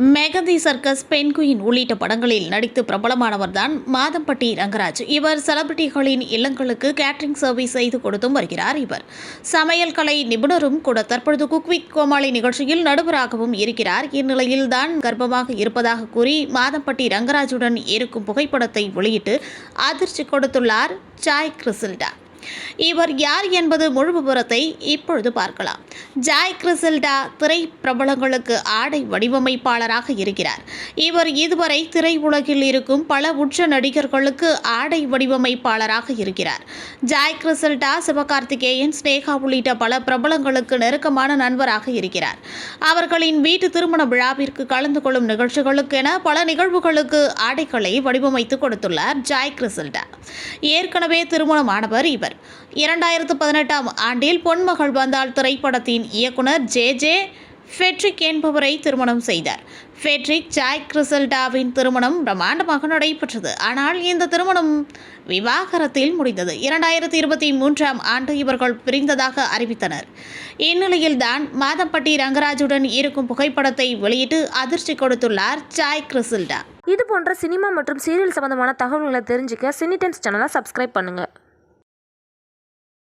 Mehdi circus penguin உள்ளிட்ட படங்களில் நடித்து பிரபலமானவர்தான் மாதம்பட்டி ரங்கராஜ். இவர் செலிபிரிட்டிகளின் இல்லங்களுக்கு கேட்டரிங் சர்வீஸ் செய்து கொடுத்தும் வருகிறார் இவர். சமையல் கலை நிபுணரும் கூட தற்பொழுது குக்விக் கோமாளி நிகழ்ச்சியில் நடுவராகவும் இருக்கிறார். இந்நிலையில் தான் கர்ப்பமாக இருப்பதாக கூறி மாதம்பட்டி ரங்கராஜுடன் இருக்கும் புகைப்படத்தை வெளியிட்டு அதிர்ச்சி கொடுத்துள்ளார் ஜாய் கிறிசில்டா இவர் யார் என்பது முழு விவரத்தை இப்பொழுது பார்க்கலாம். ஜாய் கிறிசல்டா திரை பிரபலங்களுக்கு ஆடை வடிவமைப்பாளராக இருக்கிறார். இவர் இதுவரை திரையுலகில் இருக்கும் பல உச்ச நடிகர்களுக்கு ஆடை வடிவமைப்பாளராக இருக்கிறார். ஜாய் கிறிசல்டா சிவகார்த்திகேயன் ஸ்னேகா உள்ளிட்ட பல பிரபலங்களுக்கு நெருக்கமான நண்பராக இருக்கிறார். அவர்களின் வீட்டு திருமண விழாவிற்கு கலந்து கொள்ளும் நிகழ்ச்சிகளுக்கென பல நிகழ்வுகளுக்கு ஆடைகளை வடிவமைத்து கொடுத்துள்ளார் ஜாய் கிறிசல்டா. ஏற்கனவே திருமணமானவர் இவர். இரண்டாயிரத்து பதினெட்டாம் ஆண்டில் பொன்மகள் வந்தால் படத்தின் இயக்குனர் ஜே ஜே ஃபெட்ரிக் என்பவரை திருமணம் செய்தார். ஃபெட்ரிக் ஜாய் கிறிசல்டாவின் திருமணம் பிரம்மாண்டமாக நடைபெற்றது. ஆனால் இந்த திருமணம் விவாகரத்தில் முடிந்தது. இரண்டாயிரத்தி இருபத்தி மூன்றாம் ஆண்டு இவர்கள் பிரிந்ததாக அறிவித்தனர். இந்நிலையில்தான் மாதம்பட்டி ரங்கராஜுடன் இருக்கும் புகைப்படத்தை வெளியிட்டு அதிர்ச்சி கொடுத்துள்ளார் ஜாய் கிறிசில்டா இது போன்ற சினிமா மற்றும் சீரியல் சம்பந்தமான தகவல்களை தெரிஞ்சுக்க சினி டென்ஸ் சேனலை சப்ஸ்கிரைப் பண்ணுங்கள்